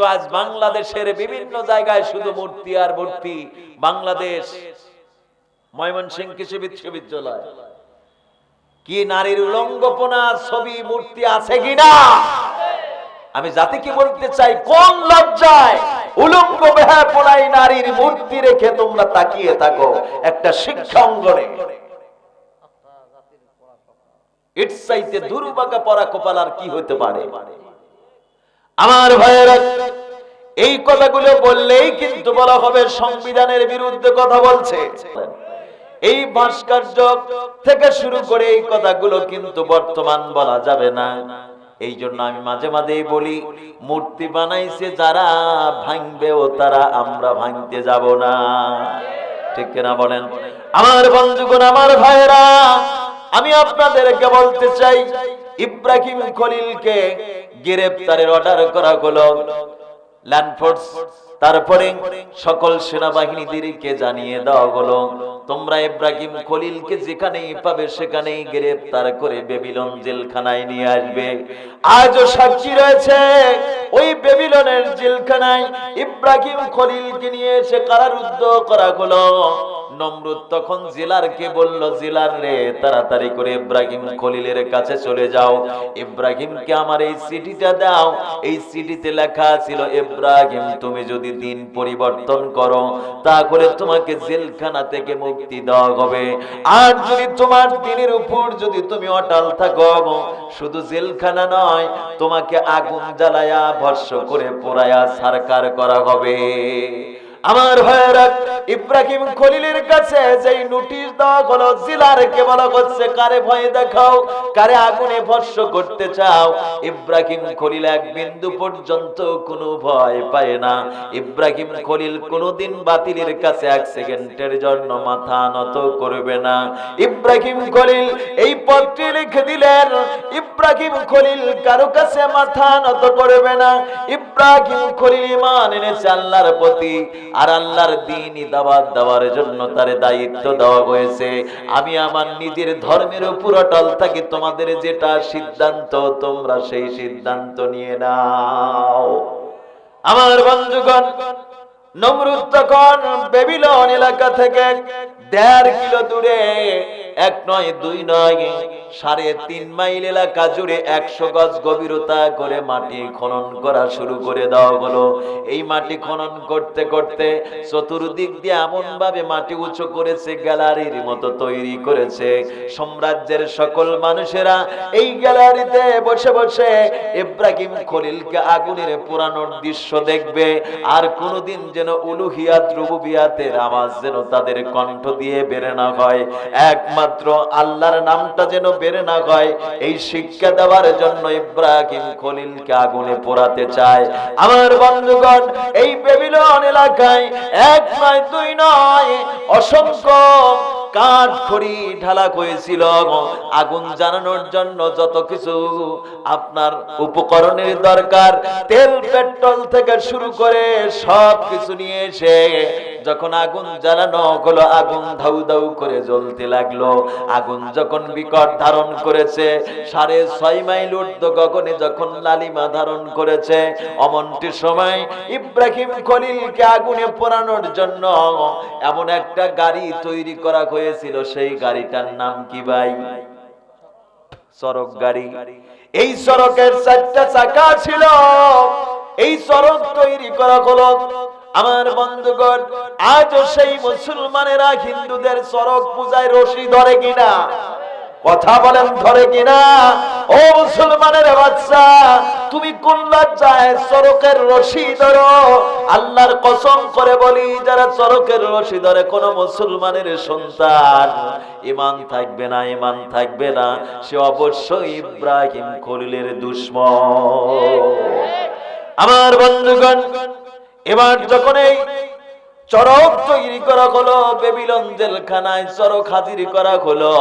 কিন্তু আজ বাংলাদেশের বিভিন্ন জায়গায় শুধু মূর্তি আর মূর্তি। বাংলাদেশ, ময়মনসিংহ কৃষি বিশ্ববিদ্যালয়। কি নারীর উলঙ্গপনা, ছবি, মূর্তি আছে কিনা? আমি জাতিকে বলতে চাই, কোন লজ্জায় উলঙ্গ বেহাপনাই নারীর মূর্তি রেখে তোমরা তাকিয়ে থাকো? একটা শিক্ষা অঙ্গনে। চাইতে দুর্ভাগা পরা কপাল আর কি হতে পারে? আমার ভাইয়েরা, এই কথাগুলো বললেই কিন্তু বলা হবে সংবিধানের বিরুদ্ধে কথা বলছে। এই ভাস্কর্য থেকে শুরু করে এই কথাগুলো কিন্তু বর্তমান বলা যাবে না। এই জন্য আমি মাঝে মাঝেই বলি, মূর্তি বানাইছে যারা, ভাঙবেও তারা, আমরা ভাঙতে যাব না। ঠিক কিনা বলেন? আমার বন্ধুগণ, আমার ভাইরা আমি আপনাদেরকে বলতে চাই ইব্রাহিম খলিলকে গ্রেপ্তারের অর্ডার করা হলো। ল্যান্ডফোর্স তারপরে সকল সেনাবাহিনীদেরকে জানিয়ে দেওয়া হলো, তোমরা ইব্রাহিম খলিলকে যেখানেই পাবে সেখানেই গ্রেপ্তার করে বেবিলন জেলখানায় নিয়ে আসবে। আজও সাক্ষী রয়েছে, ওই বেবিলনের জেলখানায় ইব্রাহিম খলিলকে নিয়ে এসে কারারুদ্ধ করা হলো। নমরুদ তখন জেলারকে বলল, জেলার রে, তাড়াতাড়ি করে ইব্রাহিম খলিলের কাছে চলে যাও। ইব্রাহিমকে আমার এই চিঠিটা দাও। এই চিঠিতে লেখা ছিল, ইব্রাহিম, তুমি যদি দিন পরিবর্তন করো, তাহলে তোমাকে জেলখানা থেকে মুক্তি দেওয়া হবে। আর যদি তোমার দিনের উপর যদি তুমি অটাল থাকো, শুধু জেলখানা নয়, তোমাকে আগুন জ্বালায়া ভস্য করে পোড়ায়া, সারকার করা হবে। আমার ভাইয়েরা, ইব্রাহিম খলিলের কাছে যেই নোটিশ দেওয়া হলো, জিলারকে বলা হচ্ছে, কারে ভয় দেখাও, কারে আগুনে ভস্য করতে চাও? ইব্রাহিম খলিল এক বিন্দু পর্যন্ত কোনো ভয় পায় না। ইব্রাহিম খলিল কোনোদিন বাতিলের কাছে এক সেকেন্ডের জন্য মাথা নত করবে না। ইব্রাহিম খলিল এই পত্রে লিখে দিলেন, ইব্রাহিম খলিল কারও কাছে মাথা নত করবে না। ইব্রাহিম খলিল ইমান এনেছে আল্লাহর প্রতি। আর আল্লাহর দিনই দাওয়াত দেওয়ার জন্য তার দায়িত্ব দেওয়া হয়েছে। আমি আমার নিজের ধর্মের উপর অটল থাকি, তোমাদের যেটা সিদ্ধান্ত, তোমরা সেই সিদ্ধান্ত নিয়ে নাও। আমার বন্ধুগণ, নমরুদ তখন বেবিলন এলাকা থেকে দেড় কিলো দূরে এক নয়, দুই নয়, সাড়ে তিন মাইল এলাকা জুড়ে একশো গজ গভীরতা করে মাটি খনন করা শুরু করে দেওয়া হলো। এই মাটি খনন করতে করতে চতুর্দিক দিয়ে এমন ভাবে মাটি উঁচু করেছে, গ্যালারির মতো তৈরি করেছে। সাম্রাজ্যের সকল মানুষেরা এই গ্যালারিতে বসে বসে ইব্রাহিম খলিলকে আগুনের পুরানোর দৃশ্য দেখবে। আর কোনোদিন যেন উলুহিয়াত রুবুবিয়াতের আওয়াজ যেন তাদের কণ্ঠ দিয়ে বেরে না হয়। একমাত্র আল্লাহর নামটা যেন বেরে না হয়, এই শিক্ষা দেওয়ার জন্য ইব্রাহিম খলিলকে আগুনে পোড়াতে চায়। আমার বন্ধুগণ, এই বেবিলন এলাকায় এক নয়, দুই নয়, অসংখ্য কাঠ খড়ি ঢালা হয়েছিল। আগুন জ্বালানোর জন্য যত কিছু আপনার উপকরণের দরকার, তেল, পেট্রোল থেকে শুরু করে সব কিছু নিয়ে এসে যখন আগুন জ্বালানো হলো, আগুন ধাউ ধাউ করে জ্বলতে লাগল। আগুন যখন বিকট ধারণ করেছে, সাড়ে ছয় মাইল ঊর্ধ্ব গগনে যখন লালিমা ধারণ করেছে, অমনটি সময় ইব্রাহিম খলিলকে আগুনে পোড়ানোর জন্য এমন একটা গাড়ি তৈরি করা হয়েছিল। সেই গাড়িটার নাম কি ভাই? সড়ক গাড়ি। এই সড়কের চারটা চাকা ছিল। এই সড়ক তৈরি করা হলো আমার বন্ধুগণ, আজও সেই মুসলমানেরা হিন্দুদের সড়ক পূজায় রশি ধরে কিনা? কথা বলেন ধরে কিনা? ও মুসলমানের বাচ্চা, তুমি কোন চরকের রশি ধরো? আল্লাহর কসম করে বলি, যারা চরকের রশি ধরে কোন মুসলমানের সন্তান ইমান থাকবে না ইমান থাকবে না, সে অবশ্যই ইব্রাহিম খলিলের দুশ্মন। আমার বন্ধুগণ এবার যখন এই চরক তৈরি করা হলো বেবিলন জেলখানায় চরক হাজির করা হলো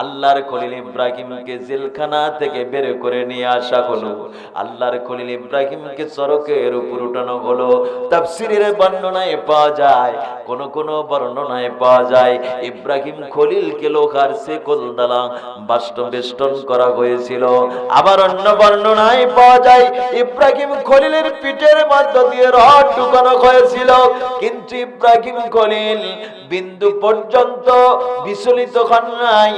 আল্লাহর খলিল ইব্রাহিমকে জেলখানা থেকে বের করে নিয়ে আসা হলো। আল্লাহর খলিল ইব্রাহিমকে চরকের উপর উঠানো হলো। তাফসিরের বর্ণনায় পাওয়া যায়, কোন কোন বর্ণনায় পাওয়া যায়, ইব্রাহিম খলিলকে লোহার সেকল দ্বারা বাস্তব বেষ্টন করা হয়েছিল। আবার অন্য বর্ণনায় পাওয়া যায়, ইব্রাহিম খলিলের পিঠের মধ্য দিয়ে রড ঢুকানো হয়েছিল। কিন্তু ইব্রাহিম খলিল বিন্দু পর্যন্ত বিচলিত হন নাই।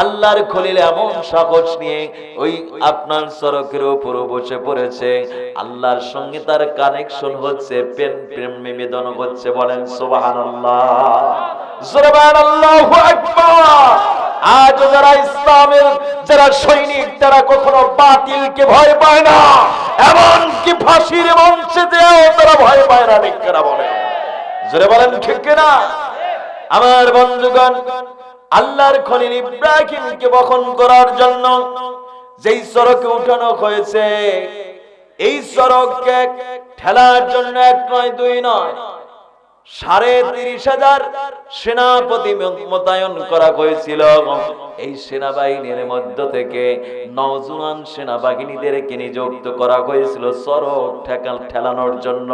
আল্লাহর খলিল এমন সাহস নিয়ে ওই আপনার সড়কের উপর বসে পড়েছে। আল্লাহর সঙ্গে তার কানেকশন হচ্ছে, প্রেম প্রেম নিবেদন হচ্ছে। বলেন, সুবহানাল্লাহ। সুবহানাল্লাহু আজ যারা ইসলামের, যারা সৈনিক, তারা কখনো বাতিলকে ভয় পায় না। এমন কি ফাঁসির মঞ্চে দেও তারা ভয় পায় না বলে জোরে বলেন, ঠিক কিনা? আমার বন্ধুগণ আল্লাহর খলিল ইব্রাহিমকে বহন করার জন্য যেই সড়কে উঠানো হয়েছে, এই সড়ককে ঠেলার জন্য এক নয়, দুই নয়। সাড়ে তিরিশ হাজার সেনাপতি মোতায়েন করা হয়েছিল। এই সেনাবাহিনীর মধ্য থেকে নওজোয়ান সেনাবাহিনীদেরকে নিযুক্ত করা হয়েছিল সড়ক ঠেকাল ঠেলানোর জন্য।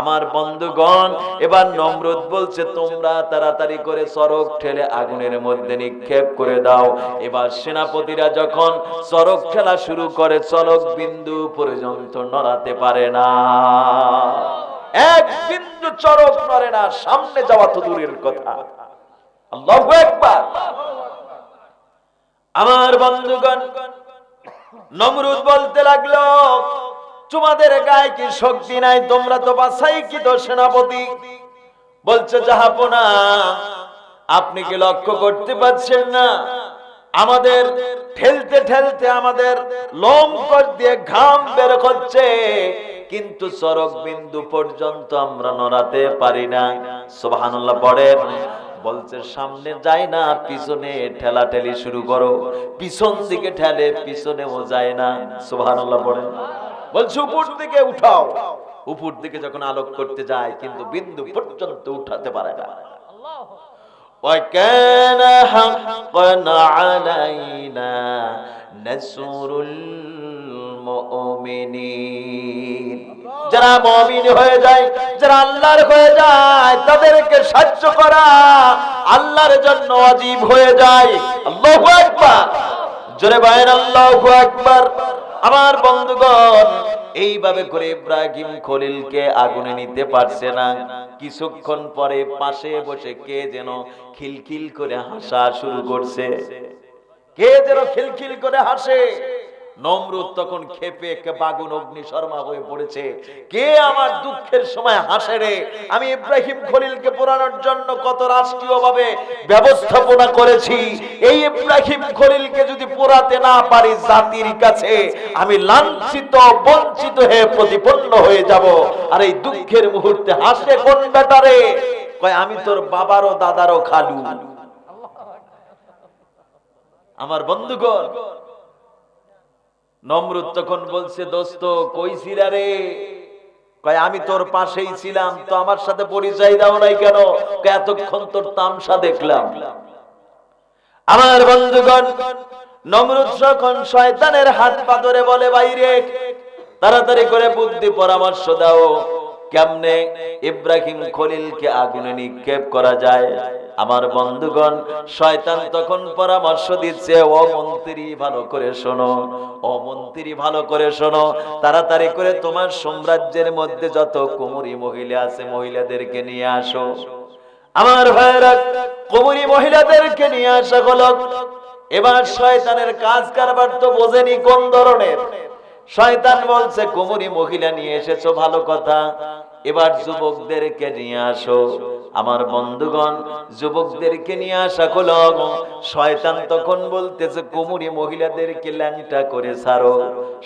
আমার বন্ধুগণ, এবার নমরুদ বলছে, তোমরা তাড়াতাড়ি করে সড়ক ঠেলে আগুনের মধ্যে নিক্ষেপ করে দাও। এবার সেনাপতিরা যখন সড়ক ঠেলা শুরু করে চলক বিন্দু পর্যন্ত নড়াতে পারে না। এক চরক নড়ে না, সামনে যাওয়া তো দূরের কথা। আল্লাহু একবার আমার বন্ধুগণ, নমরুদ বলতে লাগল, তোমাদের গায়ে কি শক্তি নাই? তোমরা তো বাসাই কি তো সেনাপতি। বলছে, জাহাপনা, আপনি কি লক্ষ্য করতে পারছেন না? আমাদের ঠেলতে ঠেলতে আমাদের লোম কর দিয়ে ঘাম বের হচ্ছে। কিন্তু চরক বিন্দু পর্যন্ত আমরা নড়াতে পারি না সুবহানাল্লাহ পড়েন বলছে সামনে যায় না পিছনে ঠেলা ঠেলি শুরু করো পিছন দিকে ঠেলে পিছনেও যায় না সুবহানাল্লাহ পড়েন বলছে উপর দিকে উঠাও উপর দিকে যখন আলোক করতে যায় কিন্তু বিন্দু পর্যন্ত উঠাতে পারে না وكان حقا علينا نصر মুমিনিন। যারা মুমিন হয়ে যায়, যারা আল্লাহর হয়ে যায়, তাদেরকে সাহায্য করা আল্লাহর জন্য অজীব হয়ে যায়। জোরে বাইর আল্লাহু আকবার। আমার বন্ধুগণ, এইভাবে করে ইব্রাহিম খলিলকে আগুনে নিতে পারছে না। কিছুক্ষণ পরে পাশে বসে কে যেন খিলখিল করে হাসা শুরু করছে। কে যেন খিলখিল করে হাসে। নমরুদ তখন খেপে বাগুন অগ্নি শর্মা হয়ে পড়েছে। কে আমার দুঃখের সময় হাসে রে? আমি ইব্রাহিম খলিলকে পোড়ানোর জন্য কত রাষ্ট্রীয় ভাবে ব্যবস্থাপনা করেছি। এই ইব্রাহিম খলিলকে যদি পোড়াতে না পারি জাতির কাছে, আমি লাঞ্ছিত, বঞ্চিত হয়ে প্রতিপন্ন হয়ে যাব। আর এই দুঃখের মুহূর্তে হাসে কোন বেটারে কয়, আমি তোর বাবারও দাদারও খালু। আমার বন্ধুগণ নমরুদ তখন বলছে, দোস্ত, কই ছিলা রে? আমি তোর পাশেই ছিলাম, তো আমার সাথে পরিচয় দাও নাই কেন? এতক্ষণ তোর তামসা দেখলাম। আমার বন্ধুগণ, নমরুদ যখন শয়তানের হাত পা ধরে বলে, বাইরে, তাড়াতাড়ি করে বুদ্ধি পরামর্শ দাও। কেমনে ইব্রাহিম খলিলকে আগুনে নিক্ষেপ করা যায়? আমার বন্ধুগণ, শয়তান তখন পরামর্শ দিচ্ছে, ও মন্ত্রী, ভালো করে শোনো, ও মন্ত্রী, ভালো করে শোনো, তাড়াতাড়ি করে তোমার সাম্রাজ্যের মধ্যে যত কুমুরি মহিলা আছে, মহিলাদেরকে নিয়ে আসো। আমার ভাইয়েরা, কুমুরি মহিলাদেরকে নিয়ে আসা হলো। এবার শয়তানের কাজ কারবার তো বোঝেনি কোন ধরনের। শয়তান বলছে কুমুরি মহিলা নিয়ে এসেছ ভালো কথা। এবার যুবকদেরকে নিয়ে আসো। আমার বন্ধুগণ, যুবকদেরকে নিয়ে আসা হলো শয়তান তখন বলতেছে, কুমুরি মহিলাদেরকে ল্যাংটা করে ছাড়ো।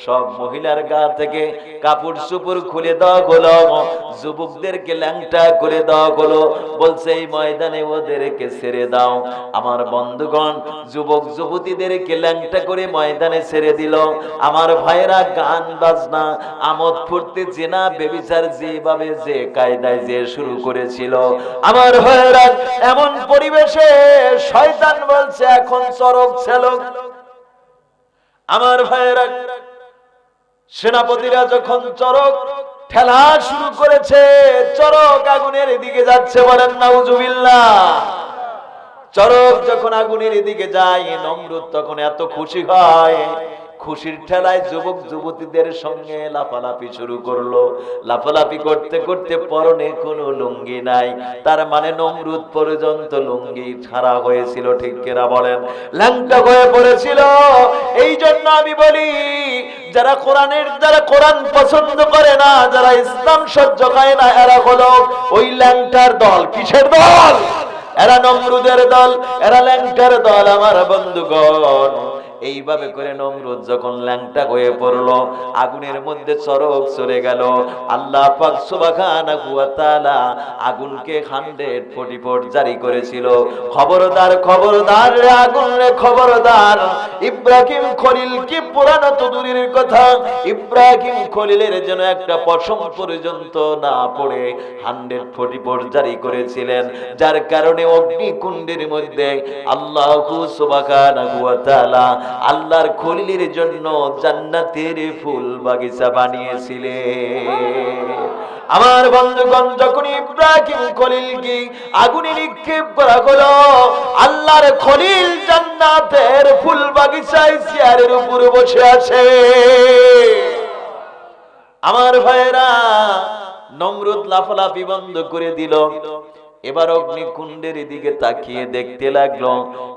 সব মহিলার গা থেকে কাপড় চুপুর খুলে দেওয়া হলো যুবকদেরকে ল্যাংটা করে দেওয়া হলো। বলছে, এই ময়দানে ওদেরকে ছেড়ে দাও। আমার বন্ধুগণ, যুবক যুবতীদেরকে ল্যাংটা করে ময়দানে ছেড়ে দিল। আমার ভাইয়েরা গান বাজনা, আমোদ ফুর্তি, জেনা, বেবিচার যেভাবে ভাবে যে কায়দায় যে শুরু করেছিল। আমার ভাইয়েরা, এমন পরিবেশে শয়তান বলছে, এখন চরক ছেলক। আমার ভাইয়েরা, সেনাপতিরা যখন চরক ঠেলা শুরু করেছে, চরক আগুনের দিকে যাচ্ছে বলেন নাউজুবিল্লাহ। চরক যখন আগুনের দিকে যায়, নমরুদ তখন এত খুশি হয় খুশির ঠেলায় যুবক যুবতীদের সঙ্গে লাফালাফি শুরু করল। লাফালাফি করতে করতে পরনে কোনো লুঙ্গি নাই। তার মানে নমরুদ পর্যন্ত লুঙ্গি ছাড়া হয়েছিল, ঠিক কেনা বলেন? ল্যাংটা হয়ে পড়েছিল। এই জন্য আমি বলি, যারা কোরআনের, যারা কোরআন পছন্দ করে না, যারা ইসলাম সহ্য করে না, এরা হলো ওই ল্যাংটার দল। কিসের দল? এরা নমরুদের দল, এরা ল্যাংটার দল, আমার বন্ধুগণ। এইভাবে করে নমরুদ যখন ল্যাংটা হয়ে পড়ল, আগুনের মধ্যে চরক চলে গেল। আল্লাহ পাক সুবহানাহু ওয়া তাআলা আগুনকে 144 জারি করেছিল। খবরদার খবরদার আগুন রে খবরদার। ইব্রাহিম খলিল কি পুরানো তো দূরের কথা? ইব্রাহিম খলিলের যেন একটা পশম পর্যন্ত না পড়ে 144 জারি করেছিলেন। যার কারণে অগ্নিকুণ্ডের মধ্যে আল্লাহ সুবহানাহু ওয়া তাআলা আল্লাহর খলিলের জন্য জান্নাতের ফুল বাগিচা বানিয়েছিলেন আমার বন্ধুগণ, যখন ইব্রাহিম খলিলকে আগুনে নিক্ষেপ করা হলো, আল্লাহর খলিল জান্নাতের ফুল বাগিচায় চেয়ারের উপরে বসে আছে। আমার ভাইয়েরা, নমরুদ লাফালাফি বন্ধ করে দিল। এবার অগ্নিকুণ্ডের দিকে তাকিয়ে দেখতে লাগল,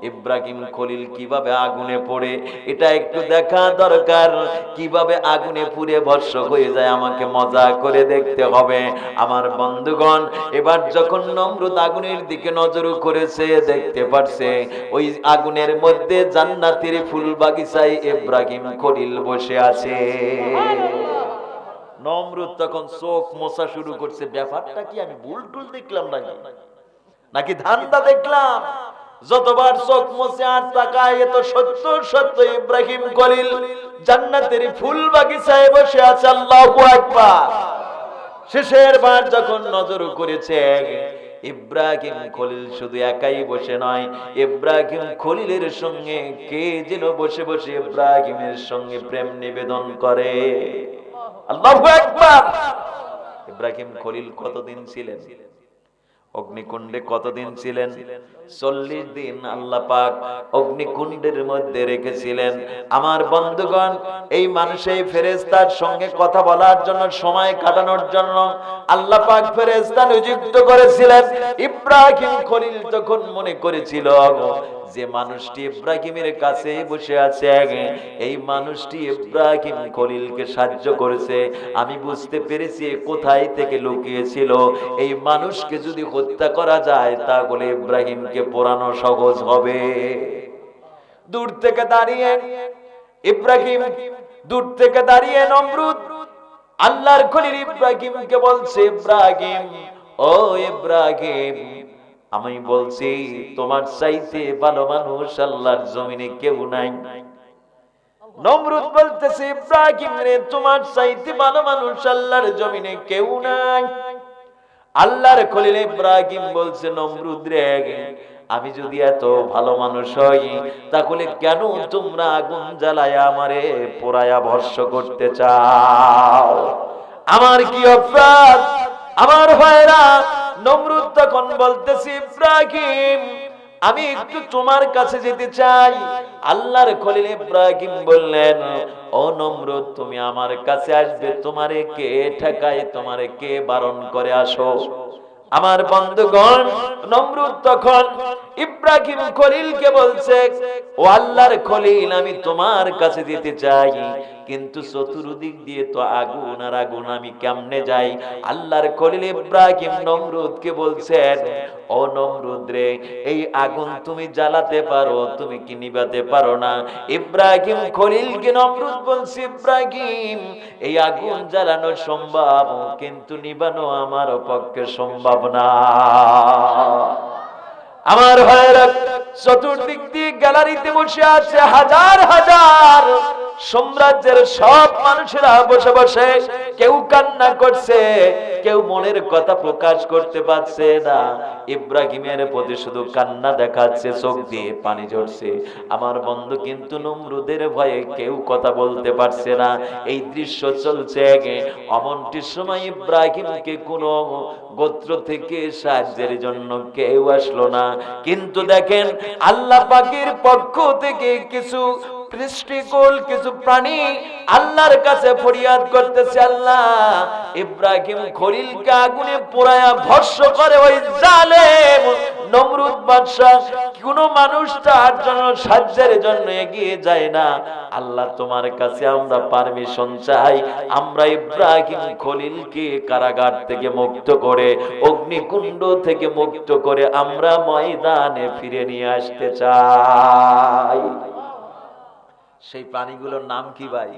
ইব্রাহিম খলিল কীভাবে আগুনে পড়ে, এটা একটু দেখা দরকার। কীভাবে আগুনে পুড়ে ভস্য হয়ে যায়, আমাকে মজা করে দেখতে হবে। আমার বন্ধুগণ, এবার যখন নমরুদ আগুনের দিকে নজর করেছে, দেখতে পারছে, ওই আগুনের মধ্যে জান্নাতের ফুল বাগিচায় ইব্রাহিম খলিল বসে আছে। নমরুদ তখন চোখ মোছা শুরু করছে। ব্যাপারটা কি আমি ভুল টুল দেখলাম নাকি? নাকি ধান্দা দেখলাম? যতবার চোখ মোছে আর তাকায় এ তো সত্য সত্য ইব্রাহিম খলিল। জান্নাতের ফুল বাগিচায় বসে আছে আল্লাহু আকবার। শেষের বার যখন নজর করেছে, ইব্রাহিম খলিল শুধু একাই বসে নয়, ইব্রাহিম খলিলের সঙ্গে কে যেন বসে বসে ইব্রাহিমের সঙ্গে প্রেম নিবেদন করে। ইব্রাহিম খলিল কতদিন ছিলেন? অগ্নিকুণ্ডে কতদিন ছিলেন? চল্লিশ দিন আল্লাহ পাক অগ্নিকুণ্ডের মধ্যে রেখেছিলেন। আমার বন্ধুগণ, এই মানুষ এই ফেরেস্তার সঙ্গে কথা বলার জন্য সময় কাটানোর জন্য আল্লাহ পাক ফেরেস্তা নিযুক্ত করেছিলেন। ইব্রাহিম খলিল তখন মনে করেছিল যে মানুষটি ইব্রাহিমের কাছে বসে আছে, এই মানুষটি ইব্রাহিম খলিলকে সাহায্য করেছে। আমি বুঝতে পেরেছি কোথায় থেকে লুকিয়েছিল। এই মানুষকে যদি হত্যা করা যায়, তাহলে ইব্রাহিমকে পোড়ানো সহজ হবে। দূর থেকে দাঁড়িয়ে, ইব্রাহিম দূর থেকে দাঁড়িয়ে নমরুদ, আল্লাহর খলিল ইব্রাহিমকে বলছে, ইব্রাহিম, ও ইব্রাহিম আমি বলছি, তোমার চাইতে ভালো মানুষ আল্লাহর জমিনে কেউ নাই। নমরুদ বলতেছে, ইব্রাহিম রে, তোমার চাইতে ভালো মানুষ আল্লাহর জমিনে কেউ নাই। আল্লাহর খলিল ইব্রাহিম বলছে, নমরুদ রে, আমি যদি এত ভালো মানুষ হই, তাহলে কেন তোমরা আগুন জ্বালায় আমারে পোড়ায়া ভস্য করতে চাও? আমার কি অপরাধ? আমার ভাইরা নমরুদ তখন বলতেছি, ইব্রাহিম, আমি একটু তোমার কাছে যেতে চাই। আল্লাহর খলিল ইব্রাহিম বললেন, ও নমরুদ, তুমি আমার কাছে আসবে। তোমারে কে ঠেকায়? তোমারে কে বারণ করে আসো? আমার বন্ধুগণ, নমরুদ তখন ইব্রাহিম খলিলকে বলছে, ও আল্লাহর খলিল, আমি তোমার কাছে যেতে চাই। কিন্তু চতুর্দিক দিয়ে তো আগুন আর আগুন, আমি কেমনে যাই? আল্লাহর খলিল ইব্রাহিম নমরুদকে বলছেন, ও নমরুদ রে, এই আগুন তুমি জ্বালাতে পারো, তুমি কি নিবাতে পারো না? ইব্রাহিম খলিলকে নমরুদ বলছে, ইব্রাহিম, এই আগুন জ্বালানো সম্ভব, কিন্তু নিবানো আমার পক্ষে সম্ভব আমার ভাইয়েরা, চতুর্দিক দিয়ে গ্যালারিতে বসে আছে হাজার হাজার সাম্রাজ্যের সব মানুষেরা বসে বসে, কেউ কান্না করছে কেউ মনের কথা প্রকাশ করতে পারছে না। ইব্রাহিমের প্রতি শুধু কান্না দেখাচ্ছে, চোখ দিয়ে পানি ঝরছে। আমার বন্ধু কিন্তু নমরুদের ভয়ে কেউ কথা বলতে পারছে না। এই দৃশ্য চলছে অমনটির সময় ইব্রাহিমকে কোনো গোত্র থেকে সাহায্যের জন্য কেউ আসলো না। কিন্তু দেখেন, আল্লাহ পাকের পক্ষ থেকে কিছু সৃষ্টিকুল কিছু প্রাণী আল্লাহর কাছে ফরিয়াদ করতেছে আল্লাহ। ইব্রাহিম খলিলকে আগুনে পোড়ায়া ভস্য করে ওই জালেম নমরুদ বাদশাহ। কোন মানুষ তার জন্য সাহায্যের জন্য এগিয়ে যায় না। আল্লাহ তোমার কাছে আমরা পারমিশন চাই। আমরা ইব্রাহিম খলিলকে কারাগার থেকে মুক্ত করে, অগ্নিকুণ্ড থেকে মুক্ত করে আমরা ময়দানে ফিরে নিয়ে আসতে চাই। সেই প্রাণীগুলোর নাম কি ভাই?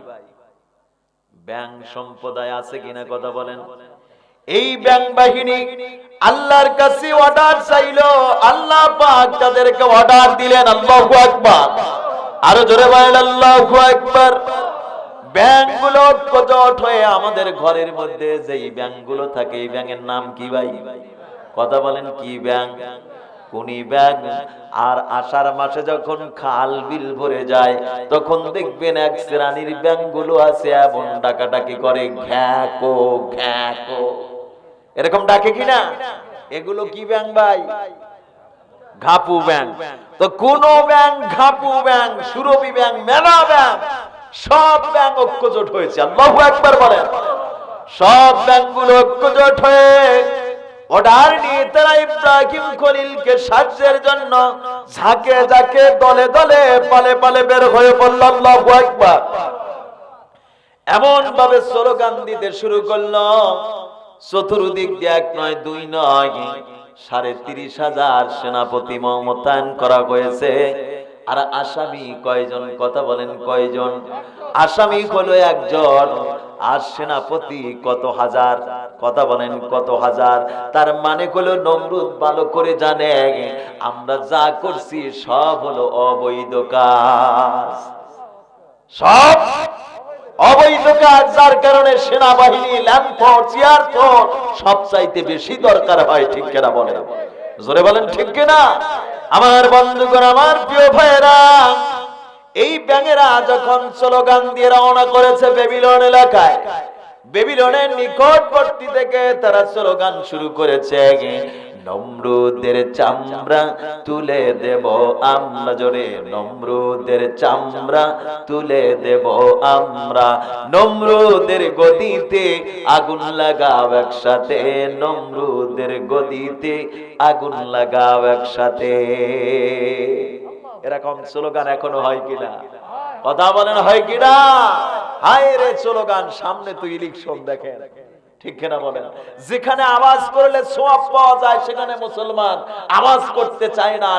ব্যাং সম্প্রদায় আছে কিনা কথা বলেন। এই ব্যাং বাহিনী আল্লাহর কাছে অর্ডার চাইলো, আল্লাহ পাক তাদেরকে অর্ডার দিলেন, আল্লাহু আকবার। আরও জোরে বলেন, আল্লাহু আকবার। ব্যাংগুলো কজট হয়ে আমাদের ঘরের মধ্যে যেই ব্যাংগুলো থাকে, এই ব্যাঙের নাম কি ভাই? কথা বলেন, কি ব্যাং? কুনি ব্যাগ আর আষাঢ় মাসে যখন খাল বিল ভরে যায়, তখন দেখবেন এক শ্রেণির ব্যাংগুলো আছে, এমন ডাকাডাকি করে, ঘ্যাকো ঘ্যাকো। এরকম ডাকে কিনা? এগুলো কি ব্যাং ভাই? ঘাপু ব্যাং তো কোন ব্যাং ঘাপু ব্যাং সুরভি ব্যাং মেলা ব্যাং সব ব্যাং ঐক্যজোট হয়েছে। আল্লাহু একবার বলেন। সব ব্যাংগুলো ঐক্যজোট হয়ে অর্ডার নিয়ে তারা ইব্রাহিম খলিলকে সাহায্যের জন্য ঝাঁকে ঝাঁকে দলে দলে পালে পালে বের হয়ে পড়ল আল্লাহু আকবার। এমন ভাবে স্লোগান দিতে শুরু করল। চতুর্দিক দিয়ে এক নয়, দুই নয়, সাড়ে তিরিশ হাজার সেনাপতি মোতায়েন করা হয়েছে। আর আসামি কয়জন? কথা বলেন, কয়জন? আসামি হলো একজন। আর সেনাপতি কত হাজার? কথা বলেন, কত হাজার? তার মানে হলো নমরুদ ভালো করে জানে, আমরা যা করছি সব হলো অবৈধ কাজ। সব অবৈধ কাজ, যার কারণে সেনাবাহিনী ল্যাম্পফোর্ড চেয়ারফোর্ড সব চাইতে বেশি দরকার হয়, ঠিক কেনা বলে জোরে বলেন, ঠিক কিনা? আমার বন্ধুগণ, আমার প্রিয় ভাইয়েরা, এই ব্যাঙেরা যখন স্লোগান দিয়ে রওনা করেছে বেবিলন এলাকায়, বেবিলনের নিকটবর্তী থেকে তারা স্লোগান শুরু করেছে। নমরুদের চামড়া তুলে দেব আমরা জোরে। নমরুদের চামড়া তুলে দেব আমরা। নমরুদের গদিতে আগুন লাগাও একসাথে। নমরুদের গদিতে আগুন লাগাও একসাথে। এরকম স্লোগান এখনও হয় কিনা? কথা বলেন, হয় কিনা? হায় রে স্লোগান, সামনে তো ইলেকশন দেখেন। ঠিক কিনা বলেন? যেখানে আওয়াজ করলে সোয়াব পাওয়া যায়, সেখানে মুসলমান আওয়াজ করতে চায় না